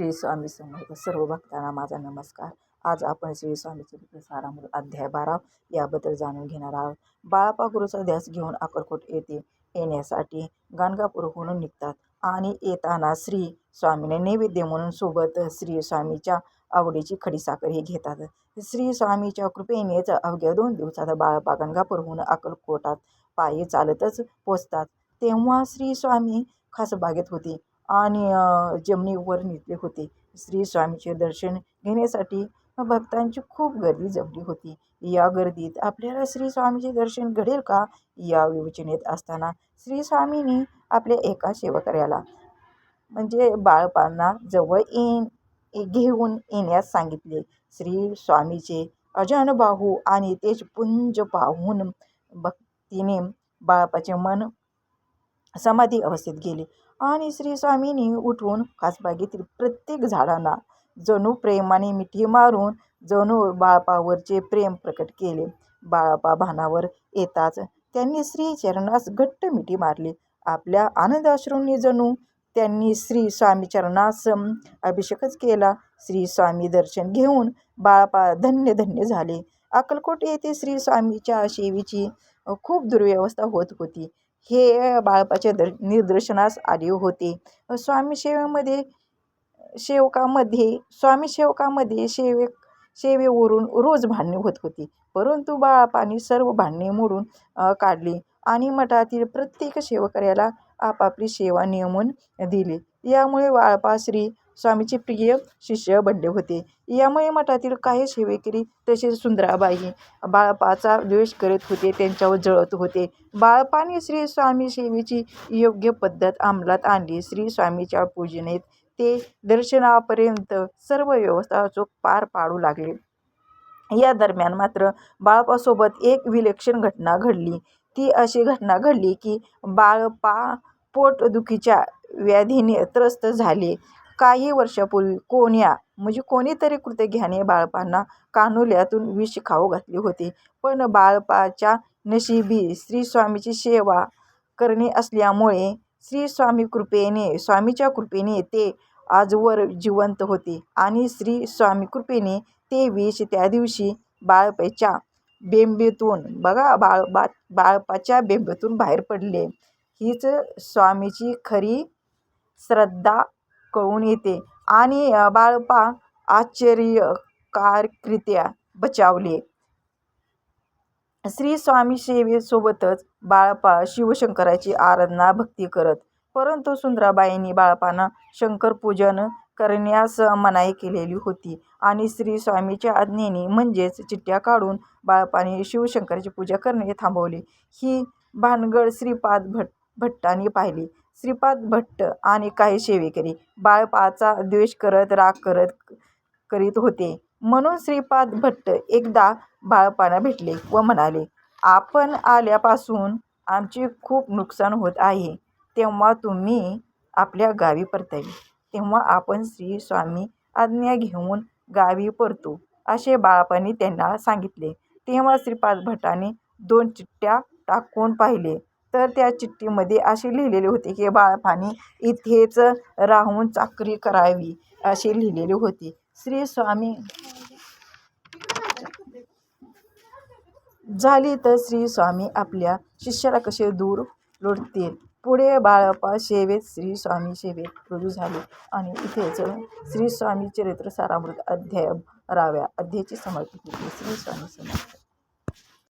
श्री स्वामी समर्थ सर्व भक्तांना माझा नमस्कार. आज आपण श्री स्वामी चरित्र अध्याय बारा याबद्दल जाणून घेणार आहोत. बाळापा गुरुचा ध्यास घेऊन अक्कलकोट येथे येण्यासाठी गाणगापूरहून निघतात आणि येताना श्री स्वामीने नैवेद्य म्हणून सोबत श्री स्वामीच्या आवडीची खडीसाखर हे घेतात. श्री स्वामीच्या कृपेनेच अवघ्या दोन दिवसात बाळापा गणगापूरहून अक्कलकोटात पायी चालतच पोचतात तेव्हा श्री स्वामी खासबागेत होते. आणि जमिनीवर नेतले होते. श्री स्वामीचे दर्शन घेण्यासाठी भक्तांची खूप गर्दी जमली होती. या गर्दीत आपल्याला श्री स्वामीचे दर्शन घडेल का? या विवेचनेत असताना श्री स्वामींनी आपल्या एका सेवकऱ्याला म्हणजे बाळपांना जवळ येईन घेऊन येण्यास सांगितले. श्री स्वामीचे अजानबाहू आणि तेजपुंज पाहून भक्तीने बाळपाचे मन समाधी अवस्थेत गेले. आणि श्री स्वामींनी उठून खासबागेतील प्रत्येक झाडांना जणू प्रेमाने मिठी मारून जणू बाळपावरचे प्रेम प्रकट केले. बाळापा भानावर येताच त्यांनी श्री चरणास घट्ट मिठी मारली. आपल्या आनंदाश्रूंनी जणू त्यांनी श्री स्वामी चरणास अभिषेकच केला. श्री स्वामी दर्शन घेऊन बाळापा धन्य धन्य झाले. अक्कलकोट येथे श्री स्वामीच्या शेवीची खूप दुर्व्यवस्था होत होती. हे बाळपाच्या दर निदर्शनास आले होते. स्वामी सेवेमध्ये सेवकामध्ये स्वामी सेवकामध्ये सेवे सेवेवरून रोज भांडणे होत होती. परंतु बाळापाने सर्व भांडणे मोडून काढली आणि मठातील प्रत्येक सेवकऱ्याला आपापली सेवा नियमून दिली. यामुळे बाळपा श्री स्वामीचे प्रिय शिष्य बनले होते. यामुळे मठातील काही सेवेकरी तसेच सुंदराबाई बाळपाचा द्वेष करत होते त्यांच्यावर जळत होते. बाळपाने श्री स्वामी सेवेची योग्य पद्धत अंमलात आणली. श्री स्वामीच्या पूजनेत ते दर्शनापर्यंत सर्व व्यवस्था अचूक पार पाडू लागले. या दरम्यान मात्र बाळपासोबत एक विलक्षण घटना घडली. ती अशी घटना घडली की बाळपा पोटदुखीच्या व्याधीने त्रस्त झाले. काही वर्षापूर्वी कोण्या म्हणजे कोणीतरी कृतघ्याने बाळपांना कानुल्यातून विष खाऊ घातले होते. पण बाळपाच्या नशिबी श्री स्वामीची सेवा करणे असल्यामुळे श्री स्वामी कृपेने स्वामीच्या कृपेने ते आजवर जिवंत होते आणि श्री स्वामी कृपेने ते विष त्या दिवशी बाळपाच्या बेंबीतून बघा बाळ बा बाळपाच्या बेंबीतून बाहेर पडले. हीच स्वामीची खरी श्रद्धा कळून येते. आणि बाळपा आश्चर्यकारकरित्या बचावले. श्री स्वामी सेवेसोबतच बाळपा शिवशंकराची आराधना भक्ती करत परंतु सुंदराबाईंनी बाळपांना शंकरपूजन करण्यास मनाई केलेली होती आणि श्री स्वामीच्या आज्ञेने म्हणजेच चिठ्ठ्या काढून बाळपाने शिवशंकराची पूजा करणे थांबवले. ही भानगड श्रीपाद भट भट्टांनी पाहिली. श्रीपाद भट्ट आणि काही सेवेकरी. बाळपाचा द्वेष करत राग करत करीत होते. म्हणून श्रीपाद भट्ट एकदा बाळपांना भेटले व म्हणाले आपण आल्यापासून आमचे खूप नुकसान होत आहे. तेव्हा तुम्ही आपल्या गावी परतावी. तेव्हा आपण श्री स्वामी आज्ञा घेऊन गावी परतू असे बाळपाने त्यांना सांगितले. तेव्हा श्रीपाद भट्टाने दोन चिठ्ठ्या टाकून पाहिले. तर त्या चिठ्ठीमध्ये असे लिहिलेले होते की बाळपाणी इथेच राहून चाकरी करावी असे लिहिलेले होते. श्री स्वामी झाली तर श्री स्वामी आपल्या शिष्याला कसे दूर लोटतील. पुढे बाळप्पा सेवेत श्री स्वामी सेवेत रुजू झाले आणि इथेच श्री स्वामी चरित्र सारामृत अध्याय राव्या अध्यायाची समर्पित श्री स्वामी समर्थ.